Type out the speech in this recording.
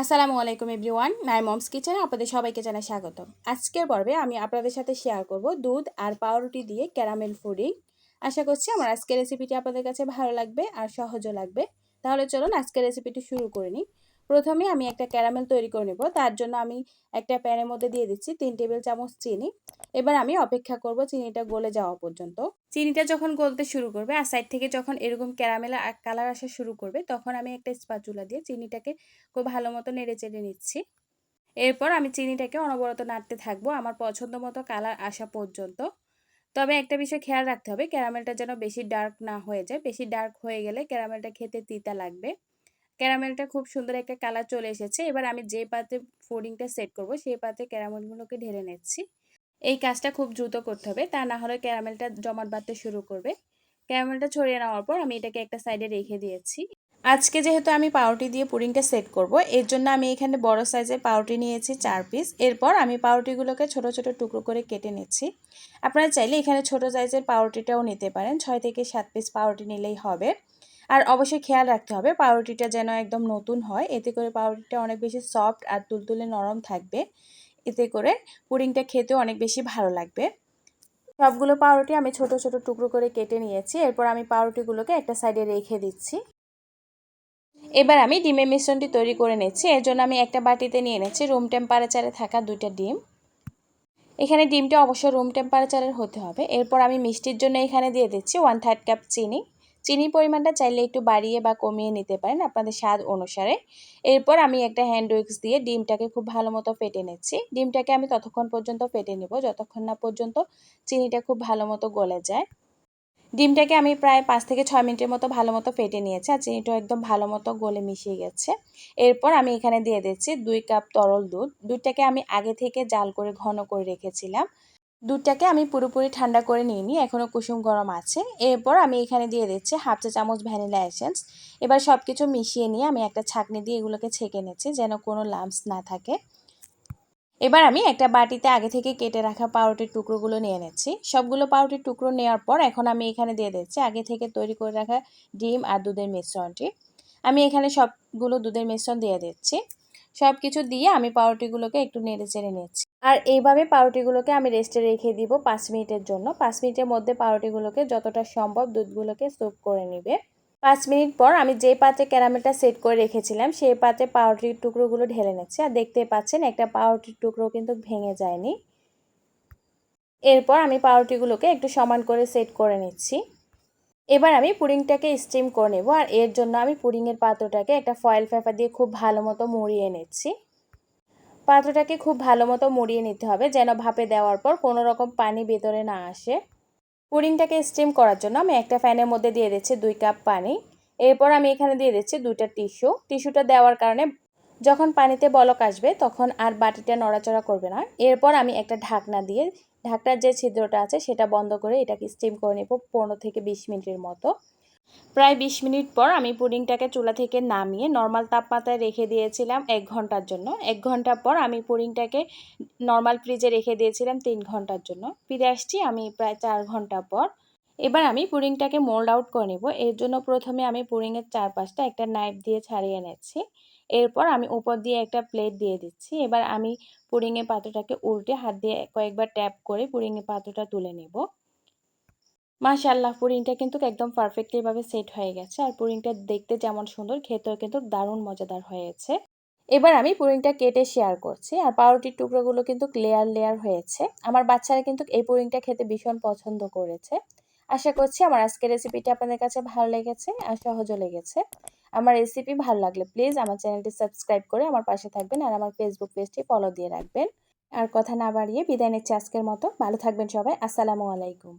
আসসালামু আলাইকুম এভরিওয়ান, মাই মমস কিচেনে আপনাদের সবাইকে জানাই স্বাগত। আজকের পর্বে আমি আপনাদের সাথে শেয়ার করব দুধ আর পাউরুটি দিয়ে ক্যারামেল ফুডিং। আশা করছি আমার আজকের রেসিপিটি আপনাদের কাছে ভালো লাগবে আর সহজও লাগবে। তাহলে চলুন আজকের রেসিপিটি শুরু করে নিই। প্রথমে আমি একটা ক্যারামেল তৈরি করে নেব। তার জন্য আমি একটা প্যানের মধ্যে দিয়ে দিচ্ছি তিন টেবিল চামচ চিনি। এবার আমি অপেক্ষা করব চিনিটা গলে যাওয়া পর্যন্ত। চিনিটা যখন গলতে শুরু করবে আর সাইড থেকে যখন এরকম ক্যারামেল কালার আসা শুরু করবে, তখন আমি একটা স্পাচুলা দিয়ে চিনিটাকে খুব ভালো মতো নেড়ে চেড়ে নিচ্ছি। এরপর আমি চিনিটাকে অনবরত নাড়তে থাকব আমার পছন্দ মতো কালার আসা পর্যন্ত। তবে একটা বিষয় খেয়াল রাখতে হবে, ক্যারামেলটা যেন বেশি ডার্ক না হয়ে যায়। বেশি ডার্ক হয়ে গেলে ক্যারামেলটা খেতে তিতা লাগবে। ক্যারামেলটা খুব সুন্দর একটা কালার চলে এসেছে। এবার আমি যে পাতে ফুডিংটা সেট করব, সেই পাতে ক্যারামেলগুলোকে ঢেলে নিচ্ছি। এই কাজটা খুব দ্রুত করতে হবে, তা না হলে ক্যারামেলটা জমাট বাঁধতে শুরু করবে। ক্যারামেলটা ছড়িয়ে নেওয়ার পর আমি এটাকে একটা সাইডে রেখে দিয়েছি। আজকে যেহেতু আমি পাউরুটি দিয়ে পুডিংটা সেট করব, এর জন্য আমি এখানে বড় সাইজের পাউরুটি নিয়েছি চার পিস। এরপর আমি পাউরুটিগুলোকে ছোট ছোট টুকরো করে কেটে নিচ্ছি। আপনারা চাইলে এখানে ছোট সাইজের পাউরুটিটাও নিতে পারেন, ছয় থেকে সাত পিস পাউরুটি নিলেই হবে। আর অবশ্যই খেয়াল রাখতে হবে, পাউরুটিটা যেন একদম নতুন হয়। এতে করে পাউরুটিটা অনেক বেশি সফট আর তুলতুলে নরম থাকবে। এতে করে পুডিংটা খেতেও অনেক বেশি ভালো লাগবে। সবগুলো পাউরুটি আমি ছোট ছোট টুকরো করে কেটে নিয়েছি। এরপর আমি পাউরুটিগুলোকে একটা সাইডে রেখে দিচ্ছি। এবার আমি ডিমের মিশ্রণটি তৈরি করে নিচ্ছি। এর জন্য আমি একটা বাটিতে নিয়ে নিচ্ছি রুম টেম্পারেচারে থাকা দুইটা ডিম। এখানে ডিমটা অবশ্যই রুম টেম্পারেচারের হতে হবে। এরপর আমি মিষ্টির জন্য এখানে দিয়ে দিচ্ছি ওয়ান থার্ড কাপ চিনি। চিনির পরিমাণটা চাইলে একটু বাড়িয়ে বা কমিয়ে নিতে পারেন আপনাদের স্বাদ অনুসারে। এরপর আমি একটা হ্যান্ড উইক্স দিয়ে ডিমটাকে খুব ভালো মতো ফেটে নিচ্ছি। ডিমটাকে আমি ততক্ষণ পর্যন্ত ফেটে নেব, যতক্ষণ না পর্যন্ত চিনিটা খুব ভালো মতো গলে যায়। ডিমটাকে আমি প্রায় পাঁচ থেকে ছয় মিনিটের মতো ভালো মতো ফেটে নিয়েছি আর চিনিটাও একদম ভালো মতো গলে মিশিয়ে গেছে। এরপর আমি এখানে দিয়ে দিচ্ছি দুই কাপ তরল দুধ। দুধটাকে আমি আগে থেকে জাল করে ঘন করে রেখেছিলাম। দুধটাকে আমি পুরোপুরি ঠান্ডা করে নিয়ে নিই। এখনও কুসুম গরম আছে। এরপর আমি এখানে দিয়ে দিচ্ছি হাফ চা চামচ ভ্যানিলা এসেন্স। এবার সব কিছু মিশিয়ে নিয়ে আমি একটা ছাকনি দিয়ে এগুলোকে ছেঁকে নিচ্ছি যেন কোনো লাম্পস না থাকে। এবার আমি একটা বাটিতে আগে থেকে কেটে রাখা পাউরুটির টুকরোগুলো নিয়ে নিচ্ছি। সবগুলো পাউরুটির টুকরো নেওয়ার পর এখন আমি এখানে দিয়ে দিচ্ছি আগে থেকে তৈরি করে রাখা ডিম আর দুধের মিশ্রণটি। আমি এখানে সবগুলো দুধের মিশ্রণ দিয়ে দিচ্ছি। সব কিছু দিয়ে আমি পাউরুটিগুলোকে একটু নেড়ে চেড়ে নিচ্ছি। আর এইভাবে পাউরুটিগুলোকে আমি রেস্টে রেখে দিব পাঁচ মিনিটের জন্য। পাঁচ মিনিটের মধ্যে পাউরুটিগুলোকে যতটা সম্ভব দুধগুলোকে স্যুপ করে নিবে। পাঁচ মিনিট পর আমি যে পাত্রে ক্যারামেলটা সেট করে রেখেছিলাম, সেই পাত্রে পাউরুটির টুকরোগুলো ঢেলে নিচ্ছি। আর দেখতে পাচ্ছেন একটা পাউরুটির টুকরো কিন্তু ভেঙে যায়নি। এরপর আমি পাউরুটিগুলোকে একটু সমান করে সেট করে নিচ্ছি। এবার আমি পুডিংটাকে স্টিম করে নেব, আর এর জন্য আমি পুডিংয়ের পাত্রটাকে একটা ফয়েল পেপার দিয়ে খুব ভালো মতো মুড়িয়ে নিচ্ছি। পাত্রটাকে খুব ভালো মতো মুড়িয়ে নিতে হবে, যেন ভাপে দেওয়ার পর কোনো রকম পানি ভেতরে না আসে। পুডিংটাকে স্টিম করার জন্য আমি একটা ফ্যানের মধ্যে দিয়ে দিচ্ছি দুই কাপ পানি। এরপর আমি এখানে দিয়ে দিচ্ছি দুইটা টিস্যু টিস্যুটা দেওয়ার কারণে যখন পানিতে বলক আসবে, তখন আর বাটিটা নড়াচড়া করবে না। এরপর আমি একটা ঢাকনা দিয়ে, ঢাকনার যে ছিদ্রটা আছে, সেটা বন্ধ করে এটাকে স্টিম করে নেব পনেরো থেকে বিশ মিনিটের মতো। প্রায় বিশ মিনিট পর আমি পুডিংটাকে চুলা থেকে নামিয়ে নর্মাল তাপমাত্রায় রেখে দিয়েছিলাম এক ঘণ্টার জন্য। এক ঘণ্টা পর আমি পুডিংটাকে নর্মাল ফ্রিজে রেখে দিয়েছিলাম তিন ঘণ্টার জন্য। ফিরে আসছি আমি প্রায় চার ঘণ্টা পর। এবার আমি পুডিংটাকে মোল্ড আউট করে নেব। এর জন্য প্রথমে আমি পুডিংয়ের চারপাশটা একটা নাইফ দিয়ে ছাড়িয়ে নিচ্ছি। এরপর আমি উপর দিয়ে একটা প্লেট দিয়ে দিচ্ছি। এবার আমি পুডিংয়ের পাত্রটাকে উল্টে হাত দিয়ে কয়েকবার ট্যাপ করে পুডিংয়ের পাত্রটা তুলে নেব। মাশাল্লাহ পুডিংটা কিন্তু একদম পারফেক্টলিভাবে সেট হয়ে গেছে। আর পুডিংটা দেখতে যেমন সুন্দর, খেতেও কিন্তু দারুণ মজাদার হয়েছে। এবার আমি পুডিংটা কেটে শেয়ার করছি। আর পাউরুটির টুকরোগুলো কিন্তু লেয়ার লেয়ার হয়েছে। আমার বাচ্চারা কিন্তু এই পুডিংটা খেতে ভীষণ পছন্দ করেছে। আশা করছি আমার আজকের রেসিপিটি আপনাদের কাছে ভালো লেগেছে আর সহজও লেগেছে। আমার রেসিপি ভালো লাগলে প্লিজ আমার চ্যানেলটি সাবস্ক্রাইব করে আমার পাশে থাকবেন আর আমার ফেসবুক পেজটি ফলো দিয়ে রাখবেন। আর কথা না বাড়িয়ে বিদায় নিচ্ছি আজকের মতো। ভালো থাকবেন সবাই। আসসালামু আলাইকুম।